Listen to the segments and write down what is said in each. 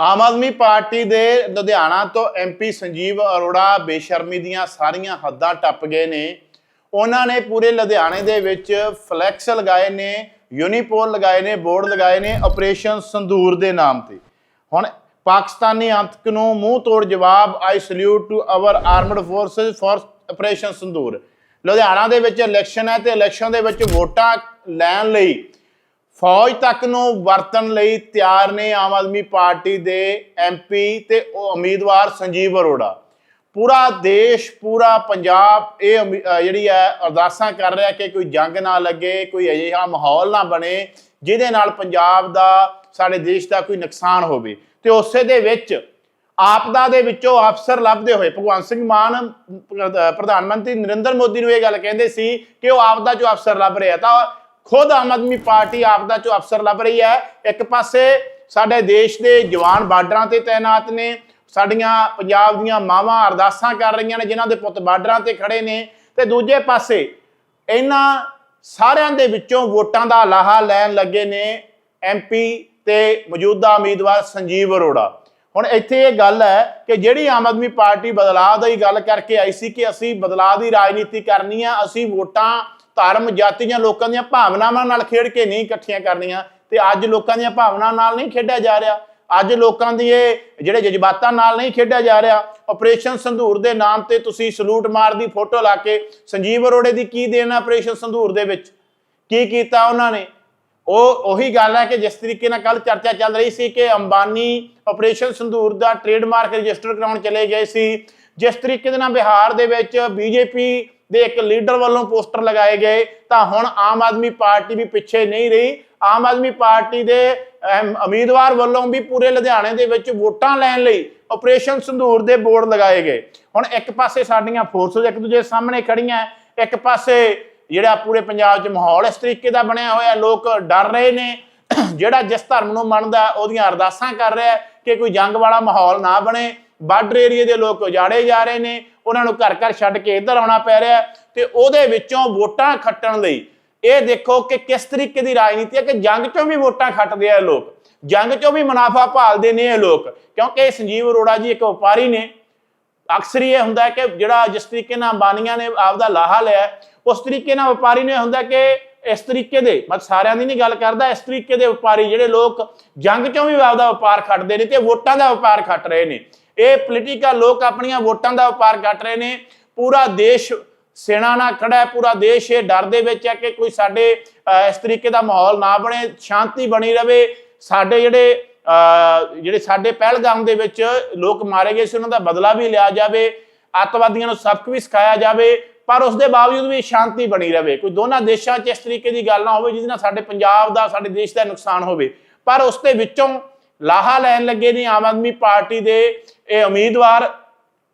Aam Aadmi party ਦੇ ਲੁਧਿਆਣਾ ਤੋਂ MP Sanjeev Arora ਬੇਸ਼ਰਮੀ ਦੀਆਂ ਸਾਰੀਆਂ ਹੱਦਾਂ ਟੱਪ ਗਏ ਨੇ। ਉਹਨਾਂ ਨੇ ਪੂਰੇ ਲੁਧਿਆਣੇ ਦੇ ਵਿੱਚ ਫਲੈਕਸ ਲਗਾਏ ਨੇ, ਯੂਨੀਪੋਲ ਲਗਾਏ ਨੇ, ਬੋਰਡ ਲਗਾਏ ਨੇ ਆਪਰੇਸ਼ਨ ਸੰਦੂਰ ਦੇ ਨਾਮ ਤੇ। ਹੁਣ ਪਾਕਿਸਤਾਨੀ ਆਤੰਕ ਨੂੰ ਮੂੰਹ ਤੋੜ ਜਵਾਬ I salute to our armed forces for operation Sindoor. Ludhiana ਦੇ ਵਿੱਚ ਇਲੈਕਸ਼ਨ ਹੈ ਤੇ ਇਲੈਕਸ਼ਨ ਦੇ ਵਿੱਚ ਵੋਟਾਂ ਲੈਣ ਲਈ ਫੌਜ ਤੱਕ ਨੂੰ ਵਰਤਣ ਲਈ ਤਿਆਰ ਨੇ ਆਮ ਆਦਮੀ ਪਾਰਟੀ ਦੇ ਐਮਪੀ ਤੇ ਉਹ ਉਮੀਦਵਾਰ ਸੰਜੀਵ ਅਰੋੜਾ। ਪੂਰਾ ਦੇਸ਼, ਪੂਰਾ ਪੰਜਾਬ ਇਹ ਉਮੀ- ਜਿਹੜੀ ਹੈ, ਅਰਦਾਸਾਂ ਕਰ ਰਿਹਾ ਕਿ ਕੋਈ ਜੰਗ ਨਾ ਲੱਗੇ, ਕੋਈ ਅਜਿਹਾ ਮਾਹੌਲ ਨਾ ਬਣੇ, ਜਿਹਦੇ ਨਾਲ ਪੰਜਾਬ ਦਾ, ਸਾਡੇ ਦੇਸ਼ ਦਾ ਕੋਈ ਨੁਕਸਾਨ ਹੋਵੇ। ਤੇ ਉਸੇ ਦੇ ਵਿੱਚ ਆਪਦਾ ਦੇ ਵਿੱਚੋਂ ਅਫਸਰ ਲੱਭਦੇ ਹੋਏ ਭਗਵੰਤ ਸਿੰਘ ਮਾਨ ਪ੍ਰਧਾਨ ਮੰਤਰੀ ਨਰਿੰਦਰ ਮੋਦੀ ਨੂੰ ਇਹ ਗੱਲ ਕਹਿੰਦੇ ਸੀ ਕਿ ਉਹ ਆਪਦਾ ਚੋਂ ਅਫਸਰ ਲੱਭ ਰਿਹਾ ਤਾਂ ਖੁਦ ਆਮ ਆਦਮੀ ਪਾਰਟੀ ਆਪਦਾ ਚੋਂ ਅਫਸਰ ਲੱਭ ਰਹੀ ਹੈ। ਇੱਕ ਪਾਸੇ ਸਾਡੇ ਦੇਸ਼ ਦੇ ਜਵਾਨ ਬਾਰਡਰਾਂ ਤੇ ਤਾਇਨਾਤ ਨੇ, ਸਾਡੀਆਂ ਪੰਜਾਬ ਦੀਆਂ ਮਾਵਾਂ ਅਰਦਾਸਾਂ ਕਰ ਰਹੀਆਂ ਨੇ, ਜਿਨ੍ਹਾਂ ਦੇ ਪੁੱਤ ਬਾਰਡਰਾਂ ਤੇ ਖੜੇ ਨੇ। ਤੇ ਦੂਜੇ ਪਾਸੇ ਇਹਨਾਂ ਸਾਰਿਆਂ ਦੇ ਵਿੱਚੋਂ ਵੋਟਾਂ ਦਾ ਲਾਹਾ ਲੈਣ ਲੱਗੇ ਨੇ ਐਮਪੀ ਤੇ ਮੌਜੂਦਾ ਉਮੀਦਵਾਰ ਸੰਜੀਵ ਅਰੋੜਾ। ਹੁਣ ਇੱਥੇ ਇਹ ਗੱਲ ਹੈ ਕਿ ਜਿਹੜੀ ਆਮ ਆਦਮੀ ਪਾਰਟੀ ਬਦਲਾਅ ਦੀ ਗੱਲ ਕਰਕੇ ਆਈ ਸੀ ਕਿ ਅਸੀਂ ਬਦਲਾਅ ਦੀ ਰਾਜਨੀਤੀ ਕਰਨੀ ਆ, ਅਸੀਂ ਵੋਟਾਂ ਧਰਮ ਜਾਤੀ ਜਾਂ ਲੋਕਾਂ ਦੀਆਂ ਭਾਵਨਾਵਾਂ ਨਾਲ ਖੇਡ ਕੇ ਨਹੀਂ ਇਕੱਠੀਆਂ ਕਰਨੀਆਂ ਤੇ ਅੱਜ ਲੋਕਾਂ ਦੀਆਂ ਭਾਵਨਾਵਾਂ ਨਾਲ ਨਹੀਂ ਖੇਡਿਆ ਜਾ ਰਿਹਾ। ਅੱਜ ਲੋਕਾਂ ਦੀ ਇਹ ਜਿਹੜੇ ਜਜ਼ਬਾਤਾਂ ਨਾਲ ਨਹੀਂ ਖੇਡਿਆ ਜਾ ਰਿਹਾ ਆਪਰੇਸ਼ਨ ਸੰਧੂਰ ਦੇ ਨਾਮ ਤੇ ਤੁਸੀਂ ਸਲੂਟ ਮਾਰ ਦੀ ਫੋਟੋ ਲਾ ਕੇ ਸੰਜੀਵ ਅਰੋੜੇ ਦੀ ਕੀ ਦੇਣਾ ਆਪਰੇਸ਼ਨ ਸੰਧੂਰ ਦੇ ਵਿੱਚ? ਕੀ ਕੀਤਾ ਉਹਨਾਂ ਨੇ? ਉਹ ਉਹੀ ਗੱਲ ਹੈ ਕਿ ਜਿਸ ਤਰੀਕੇ ਨਾਲ ਕੱਲ ਚਰਚਾ ਚੱਲ ਰਹੀ ਸੀ ਕਿ ਅੰਬਾਨੀ ਆਪਰੇਸ਼ਨ ਸੰਧੂਰ ਦਾ ਟ੍ਰੇਡਮਾਰਕ ਰਜਿਸਟਰ ਕਰਾਉਣ ਚਲੇ ਗਏ ਸੀ। ਜਿਸ ਤਰੀਕੇ ਦੇ ਨਾਲ ਬਿਹਾਰ ਦੇ ਵਿੱਚ ਬੀਜੇਪੀ ਦੇ ਇੱਕ ਲੀਡਰ ਵੱਲੋਂ ਪੋਸਟਰ ਲਗਾਏ ਗਏ, ਤਾਂ ਹੁਣ ਆਮ ਆਦਮੀ ਪਾਰਟੀ ਵੀ ਪਿੱਛੇ ਨਹੀਂ ਰਹੀ। ਆਮ ਆਦਮੀ ਪਾਰਟੀ ਦੇ ਉਮੀਦਵਾਰ ਵੱਲੋਂ ਵੀ ਪੂਰੇ ਲੁਧਿਆਣੇ ਦੇ ਵਿੱਚ ਵੋਟਾਂ ਲੈਣ ਲਈ ਆਪਰੇਸ਼ਨ ਸੰਧੂਰ ਦੇ ਬੋਰਡ ਲਗਾਏ ਗਏ। ਹੁਣ ਇੱਕ ਪਾਸੇ ਸਾਡੀਆਂ ਫੋਰਸਸ ਇੱਕ ਦੂਜੇ ਸਾਹਮਣੇ ਖੜੀਆਂ, ਇੱਕ ਪਾਸੇ ਜਿਹੜਾ ਪੂਰੇ ਪੰਜਾਬ 'ਚ ਮਾਹੌਲ ਇਸ ਤਰੀਕੇ ਦਾ ਬਣਿਆ ਹੋਇਆ, ਲੋਕ ਡਰ ਰਹੇ ਨੇ। ਜਿਹੜਾ ਜਿਸ ਧਰਮ ਨੂੰ ਮੰਨਦਾ, ਉਹਦੀਆਂ ਅਰਦਾਸਾਂ ਕਰ ਰਿਹਾ ਕਿ ਕੋਈ ਜੰਗ ਵਾਲਾ ਮਾਹੌਲ ਨਾ ਬਣੇ। ਬਾਰਡਰ ਏਰੀਏ ਦੇ ਲੋਕ ਉਜਾੜੇ ਜਾ ਰਹੇ ਨੇ, ਉਹਨਾਂ ਨੂੰ ਘਰ ਘਰ ਛੱਡ ਕੇ ਇੱਧਰ ਆਉਣਾ ਪੈ ਰਿਹਾ ਤੇ ਉਹਦੇ ਵਿੱਚੋਂ ਵੋਟਾਂ ਖੱਟਣ ਲਈ ਇਹ ਦੇਖੋ ਕਿ ਕਿਸ ਤਰੀਕੇ ਦੀ ਰਾਜਨੀਤੀ ਹੈ ਕਿ ਜੰਗ ਚੋਂ ਵੀ ਵੋਟਾਂ ਖੱਟਦੇ ਆ ਲੋਕ, ਜੰਗ ਚੋਂ ਵੀ ਮੁਨਾਫਾ ਭਾਲਦੇ ਨੇ ਇਹ ਲੋਕ, ਕਿਉਂਕਿ ਸੰਜੀਵ ਅਰੋੜਾ ਜੀ ਇੱਕ ਵਪਾਰੀ ਨੇ, ਅਕਸਰ ਹੀ ਇਹ ਹੁੰਦਾ ਕਿ ਜਿਹੜਾ ਜਿਸ ਤਰੀਕੇ ਨਾਲ ਅੰਬਾਨੀਆਂ ਨੇ ਆਪਦਾ ਲਾਹਾ ਲਿਆ, ਉਸ ਤਰੀਕੇ ਨਾਲ ਵਪਾਰੀ ਨੂੰ ਇਹ ਹੁੰਦਾ ਕਿ ਇਸ ਤਰੀਕੇ ਦੇ ਮਤ ਸਾਰਿਆਂ ਦੀ ਨਹੀਂ ਗੱਲ ਕਰਦਾ, ਇਸ ਤਰੀਕੇ ਦੇ ਵਪਾਰੀ ਜਿਹੜੇ ਲੋਕ ਜੰਗ ਚੋਂ ਵੀ ਆਪਦਾ ਵਪਾਰ ਖੱਟਦੇ ਨੇ ਤੇ ਵੋਟਾਂ ਦਾ ਵਪਾਰ ਖੱਟ ਰਹੇ ਨੇ। ਇਹ ਪੋਲੀਟੀਕਲ ਲੋਕ ਆਪਣੀਆਂ ਵੋਟਾਂ ਦਾ ਵਪਾਰ ਖੱਟ ਰਹੇ ਨੇ। ਪੂਰਾ ਦੇਸ਼ ਸੈਨਾ ਨਾਲ ਖੜਾ ਹੈ, ਪੂਰਾ ਦੇਸ਼ ਇਹ ਡਰ ਦੇ ਵਿੱਚ ਹੈ ਕਿ ਕੋਈ ਸਾਡੇ ਇਸ ਤਰੀਕੇ ਦਾ ਮਾਹੌਲ ਨਾ ਬਣੇ, ਸ਼ਾਂਤੀ ਬਣੀ ਰਵੇ। ਸਾਡੇ ਜਿਹੜੇ ਜਿਹੜੇ ਸਾਡੇ ਪਹਿਲਗਾਮ ਦੇ ਵਿੱਚ ਲੋਕ ਮਾਰੇ ਗਏ ਸੀ, ਉਹਨਾਂ ਦਾ ਬਦਲਾ ਵੀ ਲਿਆ ਜਾਵੇ, ਅੱਤਵਾਦੀਆਂ ਨੂੰ ਸਬਕ ਵੀ ਸਿਖਾਇਆ ਜਾਵੇ, ਪਰ ਉਸ ਦੇ ਬਾਵਜੂਦ ਵੀ ਸ਼ਾਂਤੀ ਬਣੀ ਰਵੇ। ਕੋਈ ਦੋਨਾਂ ਦੇਸ਼ਾਂ 'ਚ ਇਸ ਤਰੀਕੇ ਦੀ ਗੱਲ ਨਾ ਹੋਵੇ, ਜਿਹਦੇ ਨਾਲ ਸਾਡੇ ਪੰਜਾਬ ਦਾ, ਸਾਡੇ ਦੇਸ਼ ਦਾ ਨੁਕਸਾਨ ਹੋਵੇ। ਪਰ ਉਸ ਦੇ ਵਿੱਚੋਂ ਲਾਹਾ ਲੈਣ ਲੱਗੇ ਨੇ ਆਮ ਆਦਮੀ ਪਾਰਟੀ ਦੇ ਇਹ ਉਮੀਦਵਾਰ,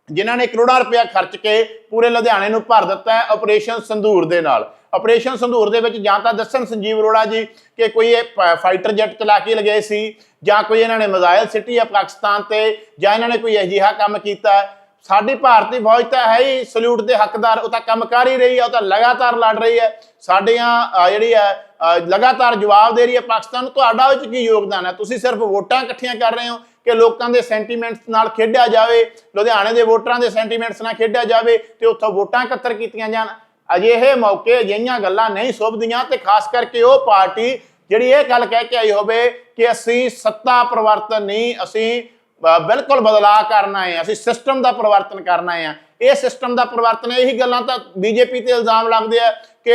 ਜਿਨ੍ਹਾਂ ਨੇ ਕਰੋੜਾਂ ਰੁਪਇਆ ਖਰਚ ਕੇ ਪੂਰੇ ਲੁਧਿਆਣੇ ਨੂੰ ਭਰ ਦਿੱਤਾ ਹੈ ਆਪਰੇਸ਼ਨ ਸੰਧੂਰ ਦੇ ਨਾਲ। ਆਪਰੇਸ਼ਨ ਸੰਧੂਰ ਦੇ ਵਿੱਚ ਜਾਂ ਤਾਂ ਦੱਸਣ ਸੰਜੀਵ ਅਰੋੜਾ ਜੀ ਕਿ ਕੋਈ ਇਹ ਫਾਈਟਰ ਜੈਟ ਚਲਾ ਕੇ ਲਗਾਏ ਸੀ, ਜਾਂ ਕੋਈ ਇਹਨਾਂ ਨੇ ਮਿਜ਼ਾਈਲ ਸਿੱਟੀ ਹੈ ਪਾਕਿਸਤਾਨ ਤੇ, ਜਾਂ ਇਹਨਾਂ ਨੇ ਕੋਈ ਅਜਿਹਾ ਕੰਮ ਕੀਤਾ ਸਾਡੀ ਭਾਰਤੀ ਫੌਜ ਤਾਂ ਹੈ ਹੀ ਸਲੂਟ ਦੇ ਹੱਕਦਾਰ, ਉਹ ਤਾਂ ਕੰਮ ਕਰ ਹੀ ਰਹੀ ਹੈ ਉਹ ਤਾਂ ਲਗਾਤਾਰ ਲੜ ਰਹੀ ਹੈ। ਸਾਡੀਆਂ ਜਿਹੜੀ ਹੈ ਲਗਾਤਾਰ ਜਵਾਬ ਦੇ ਰਹੀ ਹੈ ਪਾਕਿਸਤਾਨ ਨੂੰ। ਤੁਹਾਡਾ ਉਹ 'ਚ ਕੀ ਯੋਗਦਾਨ ਹੈ? ਤੁਸੀਂ ਸਿਰਫ ਵੋਟਾਂ ਇਕੱਠੀਆਂ ਕਰ ਰਹੇ ਹੋ ਕਿ ਲੋਕਾਂ ਦੇ ਸੈਂਟੀਮੈਂਟਸ ਨਾਲ ਖੇਡਿਆ ਜਾਵੇ, ਲੁਧਿਆਣੇ ਦੇ ਵੋਟਰਾਂ ਦੇ ਸੈਂਟੀਮੈਂਟਸ ਨਾਲ ਖੇਡਿਆ ਜਾਵੇ ਤੇ ਉੱਥੋਂ ਵੋਟਾਂ ਇਕੱਤਰ ਕੀਤੀਆਂ ਜਾਣ। ਅਜਿਹੇ ਮੌਕੇ ਅਜਿਹੀਆਂ ਗੱਲਾਂ ਨਹੀਂ ਸੁਭਦੀਆਂ ਤੇ ਖਾਸ ਕਰਕੇ ਉਹ ਪਾਰਟੀ ਜਿਹੜੀ ਇਹ ਗੱਲ ਕਹਿ ਕੇ ਆਈ ਹੋਵੇ ਕਿ ਅਸੀਂ ਸੱਤਾ ਪਰਿਵਰਤਨ ਨਹੀਂ, ਅਸੀਂ ਬਿਲਕੁਲ ਬਦਲਾਅ ਕਰਨਾ ਹੈ, ਅਸੀਂ ਸਿਸਟਮ ਦਾ ਪਰਿਵਰਤਨ ਕਰਨਾ ਹੈ। ਇਹ ਸਿਸਟਮ ਦਾ ਪਰਿਵਰਤਨ ਇਹੀ ਗੱਲਾਂ ਤਾਂ ਬੀਜੇਪੀ ਤੇ ਇਲਜ਼ਾਮ ਲੱਗਦੇ ਆ ਕਿ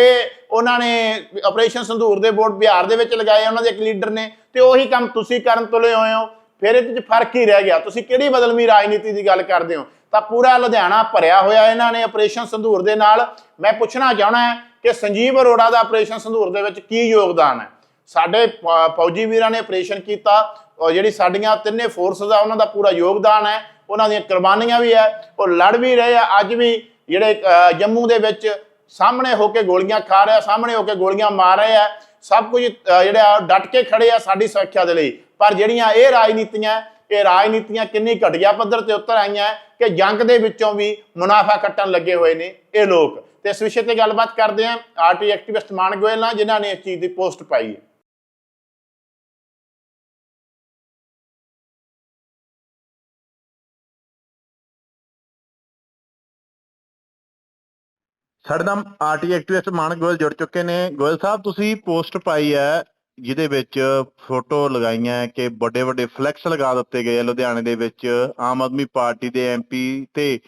ਉਹਨਾਂ ਨੇ ਆਪਰੇਸ਼ਨ ਸੰਧੂਰ ਦੇ ਬੋਰਡ ਬਿਹਾਰ ਦੇ ਵਿੱਚ ਲਗਾਏ ਉਹਨਾਂ ਦੇ ਇੱਕ ਲੀਡਰ ਨੇ ਤੇ ਉਹੀ ਕੰਮ ਤੁਸੀਂ ਕਰਨ ਤੁਲੇ ਹੋਏ ਹੋ। ਫਿਰ ਇਹਦੇ ਵਿੱਚ ਫ਼ਰਕ ਹੀ ਰਹਿ ਗਿਆ। ਤੁਸੀਂ ਕਿਹੜੀ ਬਦਲਵੀਂ ਰਾਜਨੀਤੀ ਦੀ ਗੱਲ ਕਰਦੇ ਹੋ? ਤਾਂ ਪੂਰਾ ਲੁਧਿਆਣਾ ਭਰਿਆ ਹੋਇਆ ਇਹਨਾਂ ਨੇ ਆਪਰੇਸ਼ਨ ਸੰਧੂਰ ਦੇ ਨਾਲ। ਮੈਂ ਪੁੱਛਣਾ ਚਾਹਣਾ ਹੈ ਕਿ ਸੰਜੀਵ ਅਰੋੜਾ ਦਾ ਆਪਰੇਸ਼ਨ ਸੰਧੂਰ ਦੇ ਵਿੱਚ ਕੀ ਯੋਗਦਾਨ ਹੈ? ਸਾਡੇ ਫੌਜੀ ਵੀਰਾਂ ਨੇ ਆਪਰੇਸ਼ਨ ਕੀਤਾ। ਔਰ ਜਿਹੜੀ ਸਾਡੀਆਂ ਤਿੰਨੇ ਫੋਰਸਸ ਆ, ਉਹਨਾਂ ਦਾ ਪੂਰਾ ਯੋਗਦਾਨ ਹੈ। ਉਹਨਾਂ ਦੀਆਂ ਕੁਰਬਾਨੀਆਂ ਵੀ ਹੈ, ਉਹ ਲੜ ਵੀ ਰਹੇ ਆ, ਅੱਜ ਵੀ ਜਿਹੜੇ ਜੰਮੂ ਦੇ ਵਿੱਚ ਸਾਹਮਣੇ ਹੋ ਕੇ ਗੋਲੀਆਂ ਖਾ ਰਿਹਾ ਸਾਹਮਣੇ ਹੋ ਕੇ ਗੋਲੀਆਂ ਮਾਰ ਰਹੇ ਆ, ਸਭ ਕੁਝ ਜਿਹੜਾ ਜਿਹੜੇ ਡਟ ਕੇ ਖੜੇ ਆ ਸਾਡੀ ਸੁਰੱਖਿਆ ਦੇ ਲਈ। ਪਰ ਜਿਹੜੀਆਂ ਇਹ ਰਾਜਨੀਤੀਆਂ ਇਹ ਰਾਜਨੀਤੀਆਂ ਕਿੰਨੀ ਘਟੀਆ ਪੱਧਰ ਤੇ ਉੱਤਰ ਆਈਆਂ ਕਿ ਜੰਗ ਦੇ ਵਿੱਚੋਂ ਵੀ ਮੁਨਾਫਾ ਕੱਟਣ ਲੱਗੇ ਹੋਏ ਨੇ ਇਹ ਲੋਕ। ਤੇ ਇਸ ਵਿਸ਼ੇ ਤੇ ਗੱਲਬਾਤ ਕਰਦੇ ਆਂ, ਆਰਟੀ ਐਕਟਿਵਿਸਟ ਮਾਨ ਗੋਇਲ ਨਾਲ, ਜਿਨ੍ਹਾਂ ਨੇ ਇਸ ਚੀਜ਼ ਦੀ ਪੋਸਟ ਪਾਈ ਹੈ। ਸਾਡੇ ਨਾਲ ਆਰਟੀ ਐਕਟਿਵਿਸਟ ਮਾਨ ਗੋਇਲ ਜੁੜ ਚੁੱਕੇ ਨੇ। ਗੋਇਲ ਸਾਹਿਬ, ਤੁਸੀਂ ਪੋਸਟ ਪਾਈ ਹੈ ਜਿਹਦੇ ਵਿੱਚ ਫੋਟੋ ਲਗਾਈਆਂ ਕਿ ਵੱਡੇ ਵੱਡੇ ਫਲੈਕਸ ਲਗਾ ਦਿੱਤੇ ਗਏ ਲੁਧਿਆਣੇ ਦੇ ਵਿੱਚ। ਆਮ ਆਦਮੀ ਪਾਰਟੀ ਦੇ ਐਮਪੀ ਤੇ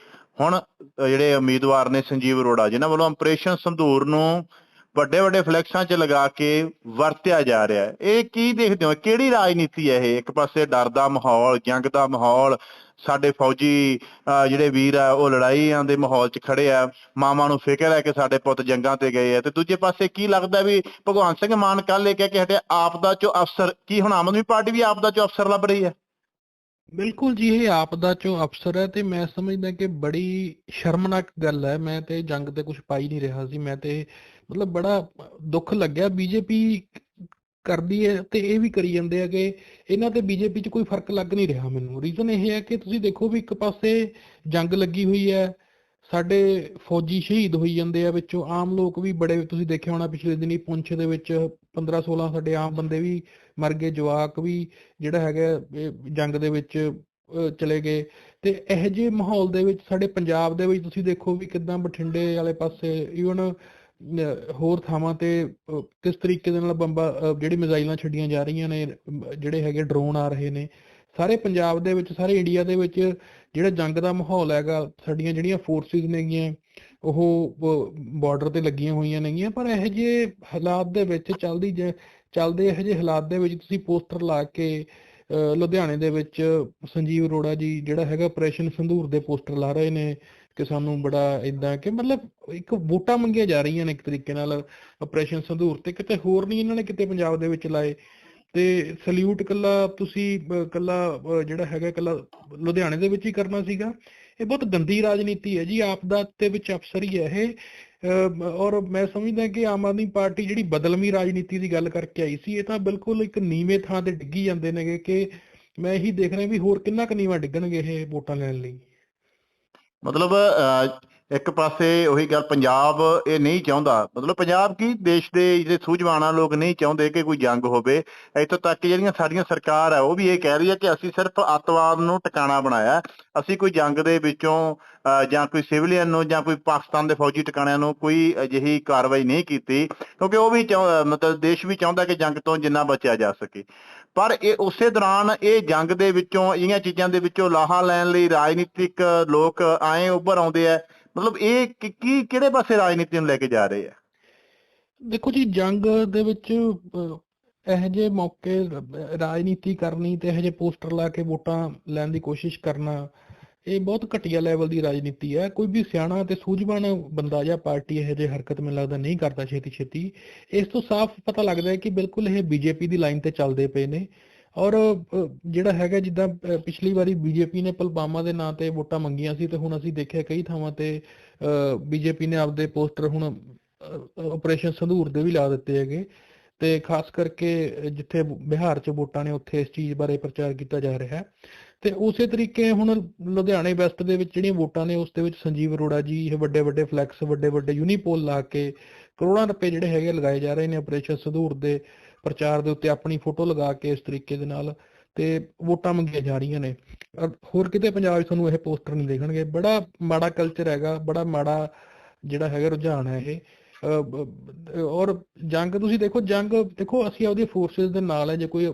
ਹੁਣ ਜਿਹੜੇ ਉਮੀਦਵਾਰ ਨੇ ਸੰਜੀਵ ਅਰੋੜਾ, ਜਿਨ੍ਹਾਂ ਵੱਲੋਂ ਆਪਰੇਸ਼ਨ ਸੰਧੂਰ ਨੂੰ ਵੱਡੇ ਵੱਡੇ ਫਲੈਕਸਾਂ 'ਚ ਲਗਾ ਕੇ ਵਰਤਿਆ ਜਾ ਰਿਹਾ ਹੈ। ਇਹ ਕੀ ਦੇਖਦੇ ਹੋ? ਕਿਹੜੀ ਰਾਜਨੀਤੀ ਹੈ ਇਹ? ਇੱਕ ਪਾਸੇ ਡਰ ਦਾ ਮਾਹੌਲ ਜੰਗ ਦਾ ਮਾਹੌਲ ਸਾਡੇ ਫੌਜੀ ਅ, ਜਿਹੜੇ ਵੀਰ ਆ ਉਹ ਲੜਾਈਆਂ ਦੇ ਮਾਹੌਲ 'ਚ ਖੜੇ ਆ ਮਾਵਾਂ ਨੂੰ ਫਿਕਰ ਹੈ ਕਿ ਸਾਡੇ ਪੁੱਤ ਜੰਗਾਂ ਤੇ ਗਏ ਆ। ਤੇ ਦੂਜੇ ਪਾਸੇ ਕੀ ਲੱਗਦਾ ਵੀ ਭਗਵਾਨ ਸਿੰਘ ਮਾਨ ਕੱਲ ਇਹ ਕਹਿ ਕੇ ਹਟਿਆ ਆਪਦਾ ਚੋਂ ਅਫਸਰ ਕੀ ਹੁਣ ਆਮ ਆਦਮੀ ਪਾਰਟੀ ਵੀ ਆਪ ਦਾ ਚੋਂ ਅਫਸਰ ਲੱਭ ਰਹੀ ਹੈ? ਬਿਲਕੁਲ ਜੀ, ਇਹ ਆਪਦਾ ਚੋਂ ਅਫਸਰ ਹੈ ਤੇ ਮੈਂ ਸਮਝਦਾ ਕਿ ਬੜੀ ਸ਼ਰਮਨਾਕ ਗੱਲ ਹੈ। ਮੈਂ ਤੇ ਜੰਗ ਤੇ ਕੁਝ ਪਾਈ ਨਹੀਂ ਰਿਹਾ ਸੀ। ਮੈਂ ਤੇ ਮਤਲਬ ਬੜਾ ਦੁੱਖ ਲੱਗਿਆ। ਬੀਜੇਪੀ ਕਰਦੀ ਹੈ ਤੇ ਇਹ ਵੀ ਕਰੀ ਜਾਂਦੇ ਆ ਕਿ ਇਹਨਾਂ ਤੇ ਬੀਜੇਪੀ 'ਚ ਕੋਈ ਫ਼ਰਕ ਲੱਗ ਨਹੀਂ ਰਿਹਾ ਮੈਨੂੰ। ਰੀਜ਼ਨ ਇਹ ਹੈ ਕਿ ਤੁਸੀਂ ਦੇਖੋ ਵੀ ਇੱਕ ਪਾਸੇ ਜੰਗ ਲੱਗੀ ਹੋਈ ਹੈ ਸਾਡੇ ਫੌਜੀ ਸ਼ਹੀਦ ਹੋਈ ਜਾਂਦੇ ਆ ਵਿੱਚੋਂ ਆਮ ਲੋਕ ਵੀ ਬੜੇ, ਤੁਸੀਂ ਦੇਖਿਆ ਹੋਣਾ ਪਿਛਲੇ ਦਿਨੀ ਪੁੰਛ ਦੇ ਵਿੱਚ 15 16 ਸਾਡੇ ਆਮ ਬੰਦੇ ਵੀ ਮਰ ਗਏ, ਜਵਾਕ ਵੀ ਜਿਹੜਾ ਹੈਗਾ ਜੰਗ ਦੇ ਵਿੱਚ ਚਲੇ ਗਏ। ਤੇ ਇਹੋ ਜਿਹੇ ਮਾਹੌਲ ਦੇ ਵਿੱਚ ਸਾਡੇ ਪੰਜਾਬ ਦੇ ਵਿੱਚ ਤੁਸੀਂ ਦੇਖੋ ਵੀ ਕਿਦਾਂ ਬਠਿੰਡੇ ਵਾਲੇ ਪਾਸੇ ਈਵਨ ਹੋਰ ਥਾਵਾਂ ਤੇ ਕਿਸ ਤਰੀਕੇ ਦੇ ਨਾਲ ਬੰਬਾ ਜਿਹੜੀ ਮਿਜ਼ਾਈਲਾਂ ਛੱਡੀਆਂ ਜਾ ਰਹੀਆਂ ਨੇ, ਜਿਹੜੇ ਹੈਗੇ ਡਰੋਨ ਆ ਰਹੇ ਨੇ ਸਾਰੇ ਪੰਜਾਬ ਦੇ ਵਿੱਚ, ਸਾਰੇ ਇੰਡੀਆ ਦੇ ਵਿੱਚ ਜਿਹੜਾ ਜੰਗ ਦਾ ਮਾਹੌਲ ਹੈਗਾ, ਸਾਡੀਆਂ ਜਿਹੜੀਆਂ ਫੋਰਸਿਸ ਨੇਗੀਆਂ, ਉਹ ਬਾਰਡਰ ਤੇ ਲੱਗੀਆਂ ਹੋਈਆਂ ਨੇਗੀਆਂ, ਪਰ ਇਹੋ ਜਿਹੇ ਹਾਲਾਤ ਦੇ ਵਿੱਚ ਚੱਲਦੀ ਚੱਲਦੇ ਇਹੋ ਜਿਹੇ ਹਾਲਾਤ ਦੇ ਵਿੱਚ ਤੁਸੀਂ ਪੋਸਟਰ ਲਾ ਕੇ ਲੁਧਿਆਣੇ ਦੇ ਵਿੱਚ ਸੰਜੀਵ ਅਰੋੜਾ ਜੀ ਜਿਹੜਾ ਹੈਗਾ ਆਪਰੇਸ਼ਨ ਸੰਧੂਰ ਦੇ ਪੋਸਟਰ ਲਾ ਰਹੇ ਨੇ ਕਿ ਸਾਨੂੰ ਬੜਾ ਇਦਾਂ ਕਿ ਮਤਲਬ ਇੱਕ ਵੋਟਾਂ ਮੰਗੀਆਂ ਜਾ ਰਹੀਆਂ ਨੇ ਇੱਕ ਤਰੀਕੇ ਨਾਲ ਆਪਰੇਸ਼ਨ ਸੰਧੂਰ ਤੇ, ਕਿਤੇ ਹੋਰ ਨਹੀਂ ਇਹਨਾਂ ਨੇ ਕਿਤੇ ਪੰਜਾਬ ਦੇ ਵਿੱਚ ਲਾਏ। ਤੇ ਸਲੂਟ ਕੱਲਾ ਤੁਸੀਂ, ਅਹ ਕੱਲਾ ਜਿਹੜਾ ਹੈਗਾ ਕੱਲਾ ਲੁਧਿਆਣੇ ਦੇ ਵਿੱਚ ਹੀ ਕਰਨਾ ਸੀਗਾ। ਇਹ ਬਹੁਤ ਗੰਦੀ ਰਾਜਨੀਤੀ ਹੈ ਜੀ ਆਪਦਾ ਤੇ ਵਿੱਚ ਅਫਸਰ ਹੀ ਹੈ ਇਹ। ਅਹ, ਔਰ ਮੈਂ ਸਮਝਦਾ ਕਿ ਆਮ ਆਦਮੀ ਪਾਰਟੀ ਜਿਹੜੀ ਬਦਲਵੀਂ ਰਾਜਨੀਤੀ ਦੀ ਗੱਲ ਕਰਕੇ ਆਈ ਸੀ, ਇਹ ਤਾਂ ਬਿਲਕੁਲ ਇੱਕ ਨੀਵੇਂ ਥਾਂ ਤੇ ਡਿੱਗੀ ਜਾਂਦੇ ਨੇਗੇ ਕਿ ਮੈਂ ਇਹੀ ਦੇਖ ਰਿਹਾ ਵੀ ਹੋਰ ਕਿੰਨਾ ਕੁ ਨੀਵਾਂ ਡਿੱਗਣਗੇ ਇਹ ਵੋਟਾਂ ਲੈਣ ਲਈ। ਮਤਲਬ ਅ, ਇੱਕ ਪਾਸੇ ਉਹੀ ਗੱਲ ਪੰਜਾਬ ਇਹ ਨਹੀਂ ਚਾਹੁੰਦਾ। ਮਤਲਬ ਪੰਜਾਬ ਕੀ ਦੇਸ਼ ਦੇ ਜਿਹੜੇ ਸੂਝਵਾਨਾ ਲੋਕ ਨਹੀਂ ਚਾਹੁੰਦੇ ਕਿ ਕੋਈ ਜੰਗ ਹੋਵੇ। ਇੱਥੋਂ ਤੱਕ ਕਿ ਜਿਹੜੀਆਂ ਸਾਡੀਆਂ ਸਰਕਾਰ ਹੈ ਉਹ ਵੀ ਇਹ ਕਹਿ ਰਹੀ ਹੈ ਕਿ ਅਸੀਂ ਸਿਰਫ ਅੱਤਵਾਦ ਨੂੰ ਟਿਕਾਣਾ ਬਣਾਇਆ। ਅਸੀਂ ਕੋਈ ਜੰਗ ਦੇ ਵਿੱਚੋਂ ਅ, ਜਾਂ ਕੋਈ ਸਿਵਲੀਅਨ ਨੂੰ ਜਾਂ ਕੋਈ ਪਾਕਿਸਤਾਨ ਦੇ ਫੌਜੀ ਟਿਕਾਣਿਆਂ ਨੂੰ ਕੋਈ ਅਜਿਹੀ ਕਾਰਵਾਈ ਨਹੀਂ ਕੀਤੀ। ਕਿਉਂਕਿ ਉਹ ਵੀ ਚਾਹੁੰ- ਮਤਲਬ ਦੇਸ਼ ਵੀ ਚਾਹੁੰਦਾ ਕਿ ਜੰਗ ਤੋਂ ਜਿੰਨਾ ਬਚਿਆ ਜਾ ਸਕੇ। ਪਰ ਇਹ ਉਸੇ ਦੌਰਾਨ ਇਹ ਜੰਗ ਦੇ ਵਿੱਚੋਂ ਇਹਨਾਂ ਚੀਜ਼ਾਂ ਦੇ ਵਿੱਚੋਂ ਲਾਹਾ ਲੈਣ ਲਈ ਰਾਜਨੀਤਿਕ ਲੋਕ ਆਏ ਉੱਭਰ ਆਉਂਦੇ ਆ ਮਤਲਬ ਇਹ ਕੀ ਕਿਹੜੇ ਪਾਸੇ ਰਾਜਨੀਤੀ ਨੂੰ ਲੈ ਕੇ ਜਾ ਰਹੇ ਆ ਦੇਖੋ ਜੀ ਜੰਗ ਦੇ ਵਿੱਚ ਅਹ, ਇਹੋ ਜਿਹੇ ਮੌਕੇ ਰਾਜਨੀਤੀ ਕਰਨੀ ਤੇ ਇਹੋ ਜਿਹੇ ਪੋਸਟਰ ਲਾ ਕੇ ਵੋਟਾਂ ਲੈਣ ਦੀ ਕੋਸ਼ਿਸ਼ ਕਰਨਾ ਇਹ ਬਹੁਤ ਘਟੀਆ ਲੈਵਲ ਦੀ ਰਾਜਨੀਤੀ ਹੈ। ਕੋਈ ਵੀ ਸਿਆਣਾ ਤੇ ਸੂਝਵਾਨ ਬੰਦਾ ਜਾਂ ਪਾਰਟੀ ਇਹੋ ਜਿਹੇ ਹਰਕਤ ਮੈਨੂੰ ਲੱਗਦਾ ਨਹੀਂ ਕਰਦਾ ਛੇਤੀ ਛੇਤੀ ਇਸ ਤੋਂ ਸਾਫ਼ ਪਤਾ ਲੱਗਦਾ ਹੈ ਕਿ ਬਿਲਕੁਲ ਇਹ ਬੀਜੇਪੀ ਦੀ ਲਾਈਨ ਤੇ ਚੱਲਦੇ ਪਏ ਨੇ। ਔਰ ਜਿਹੜਾ ਹੈਗਾ ਜਿੱਦਾਂ ਪਿਛਲੀ ਵਾਰੀ ਬੀਜੇਪੀ ਨੇ ਪੁਲਵਾਮਾ ਦੇ ਨਾਂ ਤੇ ਵੋਟਾਂ ਮੰਗੀਆਂ ਸੀ ਤੇ ਹੁਣ ਅਸੀਂ ਦੇਖਿਆ ਕਈ ਥਾਵਾਂ ਤੇ ਬੀਜੇਪੀ ਨੇ ਆਪਦੇ ਪੋਸਟਰ ਹੁਣ ਆਪਰੇਸ਼ਨ ਸੰਧੂਰ ਦੇ ਵੀ ਲਾ ਦਿੱਤੇ ਹੈਗੇ। ਤੇ ਖਾਸ ਕਰਕੇ ਜਿੱਥੇ ਬਿਹਾਰ 'ਚ ਵੋਟਾਂ ਨੇ, ਉੱਥੇ ਇਸ ਚੀਜ਼ ਬਾਰੇ ਪ੍ਰਚਾਰ ਕੀਤਾ ਜਾ ਰਿਹਾ ਹੈ। ਤੇ ਉਸੇ ਤਰੀਕੇ ਹੁਣ ਲੁਧਿਆਣੇ ਵੈਸਟ ਦੇ ਵਿੱਚ ਜਿਹੜੀਆਂ ਵੋਟਾਂ ਨੇ, ਉਸ ਦੇ ਵਿੱਚ ਸੰਜੀਵ ਅਰੋੜਾ ਜੀ, ਇਹ ਵੱਡੇ ਵੱਡੇ ਫਲੈਕਸ, ਵੱਡੇ ਵੱਡੇ ਯੂਨੀਪੋਲ ਲਾ ਕੇ ਕਰੋੜਾਂ ਰੁਪਏ ਜਿਹੜੇ ਹੈਗੇ ਲਗਾਏ ਜਾ ਰਹੇ ਨੇ ਆਪਰੇਸ਼ਨ ਸੰਧੂਰ ਦੇ ਪ੍ਰਚਾਰ ਦੇ ਉੱਤੇ ਆਪਣੀ ਫੋਟੋ ਲਗਾ ਕੇ ਇਸ ਤਰੀਕੇ ਦੇ ਨਾਲ ਤੇ ਵੋਟਾਂ ਮੰਗੀਆਂ ਜਾ ਰਹੀਆਂ ਨੇ। ਹੋਰ ਕਿਤੇ ਪੰਜਾਬ 'ਚ ਤੁਹਾਨੂੰ ਇਹ ਪੋਸਟਰ ਨਹੀਂ ਦੇਖਣਗੇ। ਬੜਾ ਮਾੜਾ ਕਲਚਰ ਹੈਗਾ, ਬੜਾ ਮਾੜਾ ਜਿਹੜਾ ਹੈਗਾ ਰੁਝਾਨ ਹੈ ਇਹ। ਔਰ ਜੰਗ ਤੁਸੀਂ ਦੇਖੋ, ਜੰਗ ਦੇਖੋ, ਅਸੀਂ ਆਪਦੀ ਫੋਰਸਸ ਦੇ ਨਾਲ ਹੈ, ਜੇ ਕੋਈ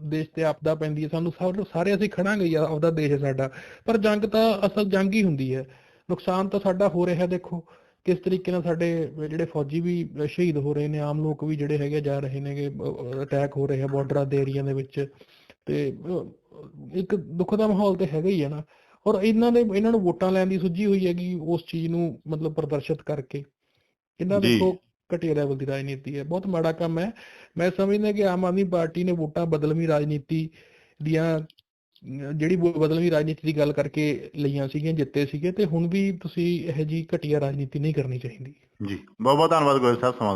ਦੇਸ਼ ਤੇ ਆਪਦਾ ਪੈਂਦੀ ਹੈ, ਸਾਨੂੰ ਸਾਰੇ ਅਸੀਂ ਖੜਾਂਗੇ ਹੀ ਆਪਦਾ ਦੇਸ਼ ਹੈ ਸਾਡਾ। ਪਰ ਜੰਗ ਤਾਂ ਅਸਲ ਜੰਗ ਹੀ ਹੁੰਦੀ ਹੈ। ਨੁਕਸਾਨ ਤਾਂ ਸਾਡਾ ਹੋ ਰਿਹਾ, ਦੇਖੋ, ਕਿਸ ਤਰੀਕੇ ਨਾਲ ਸਾਡੇ ਜਿਹੜੇ ਫੌਜੀ ਵੀ ਸ਼ਹੀਦ ਹੋ ਰਹੇ ਨੇ, ਆਮ ਲੋਕ ਵੀ ਜਿਹੜੇ ਹੈਗੇ ਜਾ ਰਹੇ ਨੇਗੇ ਅਟੈਕ ਹੋ ਰਹੇ ਆ ਬਾਰਡਰਾਂ ਦੇ ਏਰੀਆ ਦੇ ਵਿੱਚ। ਤੇ ਇੱਕ ਦੁੱਖ ਦਾ ਮਾਹੌਲ ਤੇ ਹੈਗਾ ਹੀ ਹੈ ਨਾ। ਔਰ ਇਹਨਾਂ ਦੇ, ਇਹਨਾਂ ਨੂੰ ਵੋਟਾਂ ਲੈਣ ਦੀ ਸੁੱਝੀ ਹੋਈ ਹੈਗੀ, ਉਸ ਚੀਜ਼ ਨੂੰ ਮਤਲਬ ਪ੍ਰਦਰਸ਼ਿਤ ਕਰਕੇ। ਇਹਨਾਂ। ਦੇਖੋ ਘਟੀਆ ਲੈਵਲ ਦੀ ਰਾਜਨੀਤੀ ਹੈ ਬਹੁਤ ਮਾੜਾ ਕੰਮ ਹੈ ਮੈਂ ਸਮਝਦਾ ਕਿ ਆਮ ਆਦਮੀ ਪਾਰਟੀ ਨੇ ਵੋਟਾਂ ਬਦਲਵੀਂ ਰਾਜਨੀਤੀ ਦੀਆਂ ਜਿਹੜੀ ਬਦਲਵੀਂ ਰਾਜਨੀਤੀ ਦੀ ਗੱਲ ਕਰਕੇ ਲਈਆਂ ਸੀਗੀਆਂ ਜਿੱਤੇ ਸੀਗੇ ਤੇ ਹੁਣ ਵੀ ਤੁਸੀਂ ਇਹੋ ਜੀ ਘਟੀਆ ਰਾਜਨੀਤੀ ਨਹੀਂ ਕਰਨੀ ਚਾਹੀਦੀ ਜੀ ਬਹੁਤ ਬਹੁਤ ਧੰਨਵਾਦ ਗੋਇਲ ਸਾਹਿਬ ਸਮਾਂ